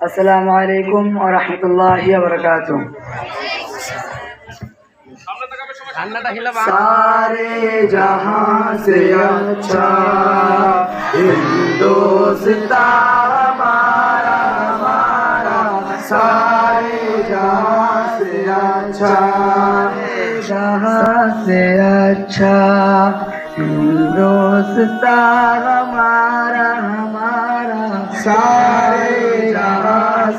আসসালামু আলাইকুম ওয়া রাহমাতুল্লাহি ওয়া বারাকাতুহু রান্নাটা হিলাবা सारे जहां से अच्छा हिंदुस्तान हमारा हमारा सारे जहां से अच्छा जहां से अच्छा हिंदुस्तान हमारा हमारा सारे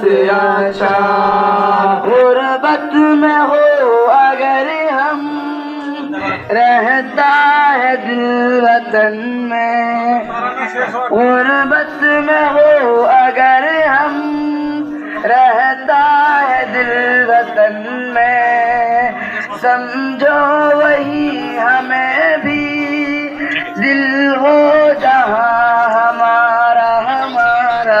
से अच्छा गुरबत में हो अगर हम रहता है दिल वतन में। गुरबत में हो अगर हम रहता है दिल वतन में। समझो वही हमें भी दिल हो जहाँ हमारा हमारा